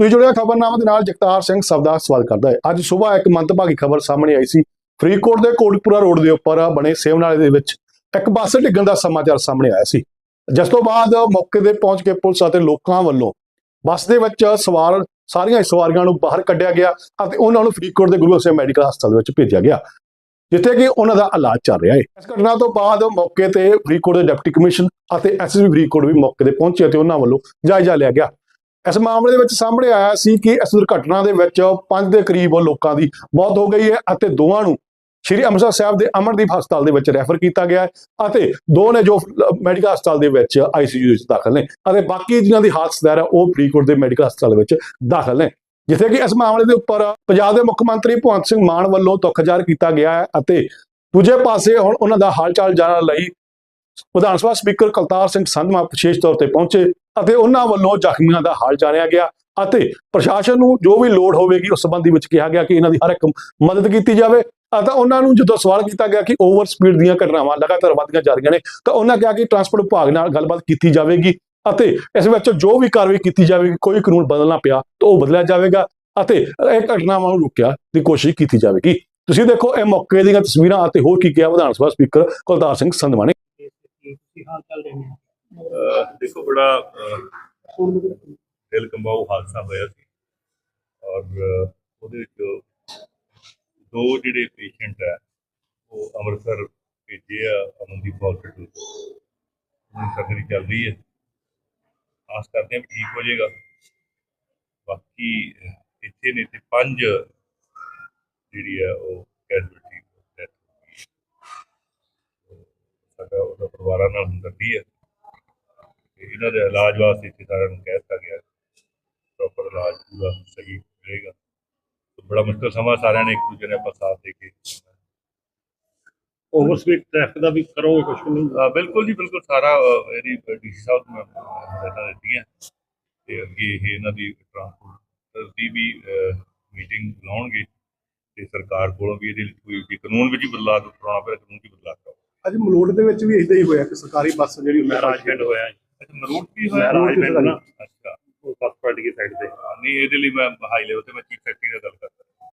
ਤੁਸੀਂ ਜੁੜਿਆ ਖਬਰਨਾਮਾ ਦੇ ਨਾਲ ਜਗਤਾਰ ਸਿੰਘ ਸਬਦਾ ਸਵਾਲ ਕਰਦਾ ਹੈ। ਅੱਜ ਸਵੇਰ ਇੱਕ ਮੰਦਭਾਗੀ ਖਬਰ ਸਾਹਮਣੇ ਆਈ ਸੀ। ਫਰੀਦਕੋਟ ਦੇ ਕੋਟਪੁਰਾ ਰੋਡ ਦੇ ਉੱਪਰ ਬਣੇ ਸੇਵਨਾਲੇ ਦੇ ਵਿੱਚ ਇੱਕ ਬੱਸ ਡਿੱਗਣ ਦਾ ਸਮਾਚਾਰ ਸਾਹਮਣੇ ਆਇਆ ਸੀ। ਜਿਸ ਤੋਂ ਬਾਅਦ ਮੌਕੇ ਤੇ ਪਹੁੰਚ ਕੇ ਪੁਲਿਸ ਅਤੇ ਲੋਕਾਂ ਵੱਲੋਂ ਬੱਸ ਦੇ ਵਿੱਚ ਸਵਾਰ ਸਾਰੀਆਂ ਸਵਾਰੀਆਂ ਨੂੰ ਬਾਹਰ ਕੱਢਿਆ ਗਿਆ ਅਤੇ ਉਹਨਾਂ ਨੂੰ ਫਰੀਦਕੋਟ ਦੇ ਗੁਰੂ ਹਰਸਿੰਘ ਮੈਡੀਕਲ ਹਸਪਤਾਲ ਵਿੱਚ ਭੇਜਿਆ ਗਿਆ, ਜਿੱਥੇ ਕਿ ਉਹਨਾਂ ਦਾ ਇਲਾਜ ਚੱਲ ਰਿਹਾ ਹੈ। ਇਸ ਘਟਨਾ ਤੋਂ ਬਾਅਦ ਮੌਕੇ ਤੇ ਫਰੀਦਕੋਟ ਦੇ ਡਿਪਟੀ ਕਮਿਸ਼ਨ ਅਤੇ ਐਸਐਸਬੀ ਫਰੀਦਕੋਟ ਵੀ ਮੌਕੇ ਤੇ ਪਹੁੰਚੇ ਅਤੇ ਉਹਨਾਂ ਵੱਲੋਂ ਜਾਇਜ਼ਾ ਲਿਆ ਗਿਆ। ਇਸ ਮਾਮਲੇ ਦੇ ਵਿੱਚ ਸਾਹਮਣੇ ਆਇਆ ਸੀ ਕਿ ਇਸ ਦੁਰਘਟਨਾ ਦੇ ਵਿੱਚ ਪੰਜ ਦੇ ਕਰੀਬ ਲੋਕਾਂ ਦੀ ਮੌਤ ਹੋ ਗਈ ਹੈ ਅਤੇ ਦੋਵਾਂ ਨੂੰ ਸ਼੍ਰੀ ਅੰਮ੍ਰਿਤਸਰ ਸਾਹਿਬ ਦੇ ਅਮਰਦੀਪ ਹਸਪਤਾਲ ਦੇ ਵਿੱਚ ਰੈਫਰ ਕੀਤਾ ਗਿਆ ਹੈ ਅਤੇ ਦੋ ਨੇ ਜੋ ਮੈਡੀਕਲ ਹਸਪਤਾਲ ਦੇ ਵਿੱਚ ਆਈਸੀਯੂ ਵਿੱਚ ਦਾਖਲ ਨੇ ਅਤੇ ਬਾਕੀ ਜਿਨ੍ਹਾਂ ਦੀ ਹਾਲਤ ਸੁਧਾਰ ਹੈ ਉਹ ਫਰੀਦਕੋਟ ਦੇ ਮੈਡੀਕਲ ਹਸਪਤਾਲ ਵਿੱਚ ਦਾਖਲ ਨੇ। ਜਿੱਥੇ ਕਿ ਇਸ ਮਾਮਲੇ ਦੇ ਉੱਪਰ ਪੰਜਾਬ ਦੇ ਮੁੱਖ ਮੰਤਰੀ ਭਗਵੰਤ ਸਿੰਘ ਮਾਨ ਵੱਲੋਂ ਦੁੱਖ ਜ਼ਾਹਰ ਕੀਤਾ ਗਿਆ ਹੈ ਅਤੇ ਦੂਜੇ ਪਾਸੇ ਹੁਣ ਉਹਨਾਂ ਦਾ ਹਾਲ ਚਾਲ ਜਾਣਨ ਲਈ ਵਿਧਾਨ ਸਭਾ ਸਪੀਕਰ ਕਲਤਾਰ ਸਿੰਘ ਸੰਧਮਾ ਵਿਸ਼ੇਸ਼ ਤੌਰ ਤੇ ਪਹੁੰਚੇ। ਅਤੇ ਉਹਨਾਂ ਵੱਲੋਂ ਜ਼ਖਮੀਆਂ ਦਾ ਹਾਲ ਜਾਣਿਆ ਗਿਆ ਅਤੇ ਪ੍ਰਸ਼ਾਸਨ ਨੂੰ ਜੋ ਵੀ ਲੋੜ ਹੋਵੇਗੀ ਉਸ ਸੰਬੰਧੀ ਵਿੱਚ ਕਿਹਾ ਗਿਆ ਕਿ ਇਹਨਾਂ ਦੀ ਹਰ ਇੱਕ ਮਦਦ ਕੀਤੀ ਜਾਵੇ। ਅਤੇ ਉਹਨਾਂ ਨੂੰ ਜਦੋਂ ਸਵਾਲ ਕੀਤਾ ਗਿਆ ਕਿ ਓਵਰ ਸਪੀਡ ਦੀਆਂ ਘਟਨਾਵਾਂ ਲਗਾਤਾਰ ਵਧਦੀਆਂ ਜਾ ਰਹੀਆਂ ਨੇ, ਤਾਂ ਉਹਨਾਂ ਕਿਹਾ ਕਿ ਟਰਾਂਸਪੋਰਟ ਵਿਭਾਗ ਨਾਲ ਗੱਲਬਾਤ ਕੀਤੀ ਜਾਵੇਗੀ ਅਤੇ ਇਸ ਵਿੱਚ ਜੋ ਵੀ ਕਾਰਵਾਈ ਕੀਤੀ ਜਾਵੇਗੀ, ਕੋਈ ਕਾਨੂੰਨ ਬਦਲਣਾ ਪਿਆ ਤਾਂ ਉਹ ਬਦਲਿਆ ਜਾਵੇਗਾ ਅਤੇ ਇਹ ਘਟਨਾਵਾਂ ਨੂੰ ਰੋਕਿਆ ਦੀ ਕੋਸ਼ਿਸ਼ ਕੀਤੀ ਜਾਵੇਗੀ। ਤੁਸੀਂ ਦੇਖੋ, ਇਹ ਮੌਕੇ ਦੀਆਂ ਤਸਵੀਰਾਂ ਅਤੇ ਹੋਰ ਕੀ ਕਿਹਾ, ਵਿਧਾਨ ਸਭਾ ਸਪੀਕਰ ਕੁਲਤਾਰ ਸਿੰਘ ਸੰਧਵਾ ਨੇ ਕੀ ਹਾਲ ਚਾਲ ਰਹੇ ਨੇ? ਦੇਖੋ ਬੜਾ ਦਿਲ ਕੰਬਾਊ ਹਾਦਸਾ ਹੋਇਆ ਸੀ। ਔਰ ਉਹਦੇ ਵਿੱਚ ਦੋ ਜਿਹੜੇ ਪੇਸ਼ੈਂਟ ਹੈ, ਉਹ ਅੰਮ੍ਰਿਤਸਰ ਭੇਜੇ ਆ, ਅਮਨਦੀਪ ਹਸਪੀਟਲ ਹੁਣ ਸਰਜਰੀ ਚੱਲ ਰਹੀ ਹੈ। ਆਸ ਕਰਦੇ ਹਾਂ ਵੀ ਠੀਕ ਹੋ ਜਾਏਗਾ। ਬਾਕੀ ਇੱਥੇ ਨੇ ਤੇ ਪੰਜ ਜਿਹੜੀ ਆ ਉਹ ਕੈਜੂਅਲਟੀ ਡੈਥ ਹੋ ਗਈ। ਸਾਡਾ ਉਹਦਾ ਪਰਿਵਾਰਾਂ ਨਾਲ ਹਮਦਰਦੀ ਹੈ। ਇਹਨਾਂ ਦੇ ਇਲਾਜ ਵਾਸਤੇ ਇੱਥੇ ਸਾਰਿਆਂ ਨੂੰ ਕਹਿ ਦਿੱਤਾ ਗਿਆ। ਪ੍ਰੋਪਰ ਇਲਾਜ ਪੂਰਾ ਸਹੀ ਤੇ ਬੜਾ ਮੁਸ਼ਕਲ ਸਮਾਂ ਸਾਰਿਆਂ ਨੇ ਇੱਕ ਦੂਜੇ ਨੇ ਆਪਾਂ ਸਾਥ ਦੇ ਕੇ ਓਵਰ ਸਪੀਡ ਟ੍ਰੈਫਿਕ ਦਾ ਵੀ ਕਰੋਗੇ ਕੁਝ ਨਹੀਂ। ਬਿਲਕੁਲ ਜੀ ਬਿਲਕੁਲ ਸਾਰਾ ਇਹਦੀ ਡੀਸੀ ਸਾਹਿਬ ਨੂੰ ਹਦਾਇਤਾਂ ਦਿੱਤੀਆਂ। ਤੇ ਅੱਗੇ ਇਹ ਇਹਨਾਂ ਦੀ ਟਰਾਂਸਪੋਰਟ ਦੀ ਵੀ ਮੀਟਿੰਗ ਲਾਉਣਗੇ। ਤੇ ਸਰਕਾਰ ਕੋਲੋਂ ਵੀ ਇਹਦੇ ਕੋਈ ਵੀ ਕਾਨੂੰਨ ਵਿੱਚ ਹੀ ਬਦਲਾਅ ਕਰਾਉਣਾ ਪਏ ਕਾਨੂੰਨ 'ਚ ਹੀ ਬਦਲਾਅ ਕਰਾਓ ਅੱਜ ਮਲੋਟ ਦੇ ਵਿੱਚ ਵੀ ਇਦਾਂ ਹੀ ਹੋਇਆ ਕਿ ਸਰਕਾਰੀ ਬੱਸ ਜਿਹੜੀ ਰਾਜਗੰਡ ਹੋਇਆ ਮਰੂਟ ਕੀ ਹੋਇਆ ਰਾਜਗੰਡ ਨਾ ਅੱਛਾ। ਉਹ ਫਸਟ ਪਾਰਟੀ ਦੀ ਸਾਈਡ ਤੇ। ਨਹੀਂ ਇਹਦੇ ਲਈ ਮੈਂ ਹਾਈ ਲੈਵਲ ਤੇ ਮੈਂ ਚੀਫ ਸੈਕਟਰੀ ਨਾਲ ਗੱਲ